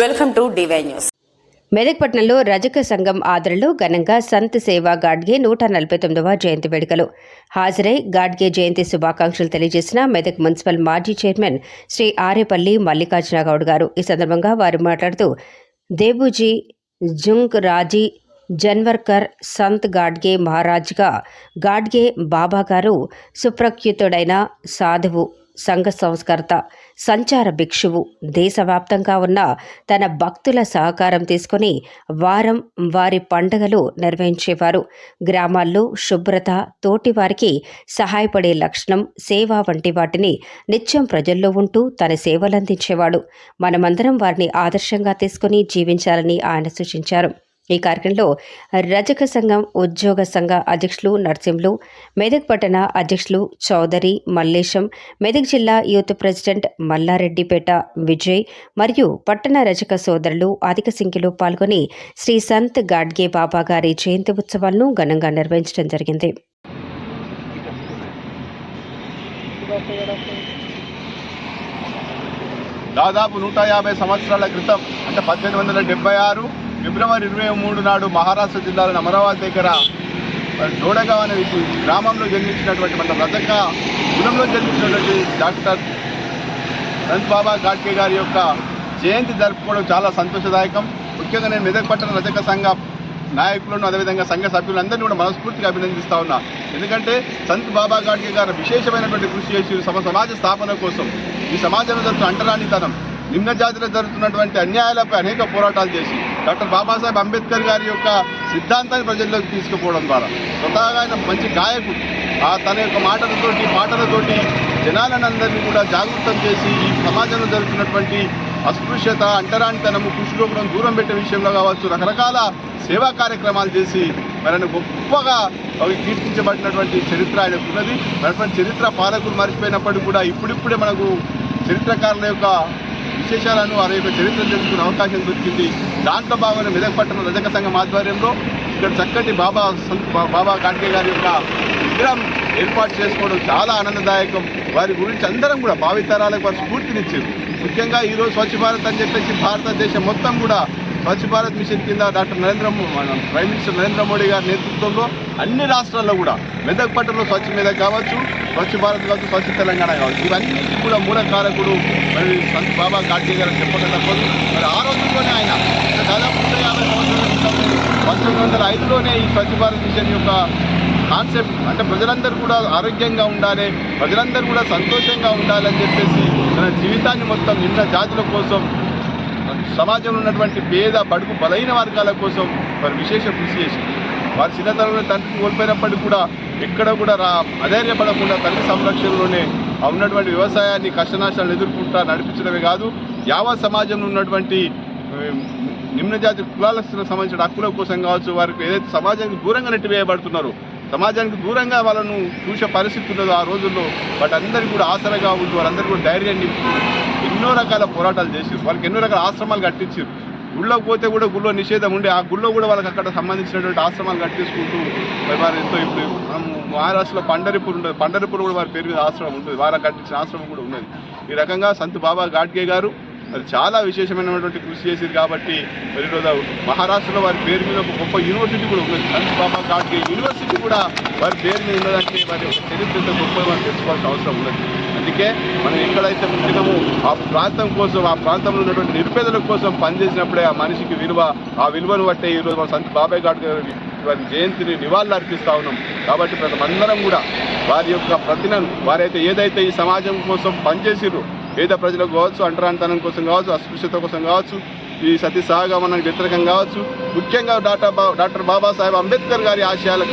Welcome to D Y news. మెదక్పట్నంలో రజక సంఘం ఆదరణలో ఘనంగా సంత్ సేవా గాడ్గే నూట నలభై తొమ్మిదవ జయంతి వేడుకలు. హాజరై గాడ్గే జయంతి శుభాకాంక్షలు తెలియజేసిన మెదక్ మున్సిపల్ మాజీ చైర్మన్ శ్రీ ఆరేపల్లి మల్లికార్జున గౌడ్ గారు. ఈ సందర్భంగా వారు మాట్లాడుతూ దేబూజీ జుంగ్ రాజీ జన్వర్కర్ సంత్ గాడ్గే మహారాజ్గా గాడ్గే బాబా గారు సుప్రఖ్యుతుడైన సాధువు సంఘ సంస్కర్త సంచార భిక్షువు దేశవ్యాప్తంగా ఉన్న తన భక్తుల సహకారం తీసుకొని వారం వారి పండుగలు నిర్వహించేవారు. గ్రామాల్లో శుభ్రత తోటివారికి సహాయపడే లక్షణం సేవ వంటి వాటిని నిత్యం ప్రజల్లో ఉంటూ తన సేవలందించేవాడు. మనమందరం వారిని ఆదర్శంగా తీసుకుని జీవించాలని ఆయన సూచించారు. ఈ కార్యక్రమంలో రజక సంఘం ఉద్యోగ సంఘ అధ్యక్షులు నర్సింహులు మెదక్ పట్టణ అధ్యక్షులు చౌదరి మల్లేశం మెదక్ జిల్లా యూత్ ప్రెసిడెంట్ మల్లారెడ్డిపేట విజయ్ మరియు పట్టణ రజక సోదరులు అధిక సంఖ్యలో పాల్గొని శ్రీ సంత్ గాడ్గే బాబా గారి జయంతి ఉత్సవాలను ఘనంగా నిర్వహించడం జరిగింది. దాదాపు నూట యాభై సంవత్సరాల క్రితం అంటే పద్దెనిమిది వందల డెబ్బై ఆరు ఫిబ్రవరి ఇరవై మూడు నాడు మహారాష్ట్ర జిల్లాలోని అమరావతి దగ్గర జోడగా అనే గ్రామంలో జన్మించినటువంటి మన రజక కులంలో జన్మించినటువంటి డాక్టర్ సంత్ బాబా గాడ్కే గారి యొక్క జయంతి జరుపుకోవడం చాలా సంతోషదాయకం. ముఖ్యంగా నేను మెదక్ పట్టణ రజక సంఘ నాయకులను అదేవిధంగా సంఘ సభ్యులందరినీ కూడా మనస్ఫూర్తిగా అభినందిస్తా ఉన్నా. ఎందుకంటే సంత్ బాబా గాడ్కే గారు విశేషమైనటువంటి కృషి చేసి సమ సమాజ స్థాపన కోసం ఈ సమాజంలో జరుగుతున్న అంటరానితనం నిమ్న జాతిలో జరుగుతున్నటువంటి అన్యాయాలపై అనేక పోరాటాలు చేసి డాక్టర్ బాబాసాహెబ్ అంబేద్కర్ గారి యొక్క సిద్ధాంతాన్ని ప్రజల్లోకి తీసుకుపోవడం ద్వారా స్వతహాగా ఆయన మంచి గాయకుడు. ఆ తన యొక్క మాటలతోటి పాటలతోటి జనాలందరినీ కూడా జాగృతం చేసి ఈ సమాజంలో జరుగుతున్నటువంటి అస్పృశ్యత అంటరానితనము కృషిలోపడం దూరం పెట్టే విషయంలో కావచ్చు రకరకాల సేవా కార్యక్రమాలు చేసి మరి ఆయన గొప్పగా కీర్తించబడినటువంటి చరిత్ర ఆయనకు ఉన్నది. మరి చరిత్ర పాలకులు మర్చిపోయినప్పటికీ కూడా ఇప్పుడిప్పుడే మనకు చరిత్రకారుల యొక్క విశేషాలను వారి యొక్క చరిత్ర తెలుసుకునే అవకాశం దొరికింది. దాంట్లో భాగంగా మెదక్ పట్టణ రజక సంఘం ఆధ్వర్యంలో ఇక్కడ చక్కటి బాబా బాబా కాంటే గారి యొక్క విగ్రహం ఏర్పాటు చేసుకోవడం చాలా ఆనందదాయకం. వారి గురించి అందరం కూడా భావితరాలకు వారు స్ఫూర్తినిచ్చారు. ముఖ్యంగా ఈరోజు స్వచ్ఛ భారత్ అని చెప్పేసి భారతదేశం మొత్తం కూడా స్వచ్ఛ భారత్ మిషన్ కింద doctor Narendra prime minister Narendra Modi గారి నేతృత్వంలో అన్ని రాష్ట్రాల్లో కూడా మెదక్ పట్టణంలో స్వచ్ఛ మెదక్ కావచ్చు స్వచ్ఛ భారత్ కావచ్చు స్వచ్ఛ తెలంగాణ కావచ్చు. ఇవన్నీ కూడా మూల కారకుడు మరి సంత్ బాబా గాడ్జీ గారు చెప్పక తప్పదు. మరి ఆ రోజుల్లోనే ఆయన దాదాపు నూట యాభై సంవత్సరాల పంతొమ్మిది వందల ఐదులోనే ఈ స్వచ్ఛ భారత్ మిషన్ యొక్క కాన్సెప్ట్ అంటే ప్రజలందరూ కూడా ఆరోగ్యంగా ఉండాలి ప్రజలందరూ కూడా సంతోషంగా ఉండాలని చెప్పేసి తన జీవితాన్ని మొత్తం నిన్న జాతుల కోసం సమాజంలో ఉన్నటువంటి పేద బడుగు బలైన వర్గాల కోసం వారు విశేష కృషి చేసింది. వారి చిన్నతనంలో తండ్రిని కోల్పోయినప్పటికీ కూడా ఎక్కడ కూడా రా అధైర్యపడకుండా తల్లి సంరక్షణలోనే ఉన్నటువంటి వ్యవసాయాన్ని కష్టనష్టాలను ఎదుర్కొంటా నడిపించడమే కాదు యావత్ సమాజంలో ఉన్నటువంటి నిమ్నజాతి కులాలకు సంబంధించిన హక్కుల కోసం కావచ్చు వారికి ఏదైతే సమాజానికి దూరంగా నెట్టివేయబడుతున్నారో సమాజానికి దూరంగా వాళ్ళను చూసే పరిస్థితి ఉన్నదో ఆ రోజుల్లో. వాటందరికీ కూడా ఆసరగా ఉంటూ వారందరూ కూడా ధైర్యాన్ని ఎన్నో రకాల పోరాటాలు చేసారు వాళ్ళకి ఎన్నో రకాల ఆశ్రమాలు కట్టించారు గుళ్ళోకి పోతే కూడా గుళ్ళో నిషేధం ఉండే ఆ గుళ్ళో కూడా వాళ్ళకి అక్కడ సంబంధించినటువంటి ఆశ్రమాలు కట్టించుకుంటూ వారు ఎంతో ఇప్పుడు మనం మహారాష్ట్రలో పండరిపూర్ ఉంటుంది పండరిపూర్ కూడా వారి పేరు మీద ఆశ్రమం ఉంటుంది. వారికి కట్టించిన ఆశ్రమం కూడా ఉన్నది. ఈ రకంగా సంత్ బాబా గాడ్గే గారు మరి చాలా విశేషమైనటువంటి కృషి చేసింది కాబట్టి మరి ఈరోజు మహారాష్ట్రలో వారి పేరు మీద ఒక గొప్ప యూనివర్సిటీ కూడా ఉన్నది. సంత్ బాబా గాడ్గే యూనివర్సిటీ కూడా వారి పేరు మీద ఉన్నదంటే వారి చరిత్ర ఎంత మనం తెలుసుకోవాల్సిన అవసరం ఉన్నది. అందుకే మనం ఎక్కడైతే పుట్టినామో ఆ ప్రాంతం కోసం ఆ ప్రాంతంలో ఉన్నటువంటి నిరుపేదల కోసం పనిచేసినప్పుడే ఆ మనిషికి విలువ ఆ విలువను బట్టే ఈరోజు మన సంత్ బాబాయ్ గాడ్ గారి వారి జయంతిని నివాళులు అర్పిస్తూ ఉన్నాం. కాబట్టి ప్రతి అందరం కూడా వారి యొక్క ప్రతినను వారైతే ఏదైతే ఈ సమాజం కోసం పనిచేసిర్రో పేద ప్రజలకు కావచ్చు అంటరాంతనం కోసం కావచ్చు అస్పృశ్యత కోసం కావచ్చు ఈ సతీ సహగమనానికి వ్యతిరేకం కావచ్చు ముఖ్యంగా డాక్టర్ బా డాక్టర్ బాబాసాహెబ్ అంబేద్కర్ గారి ఆశయాలకు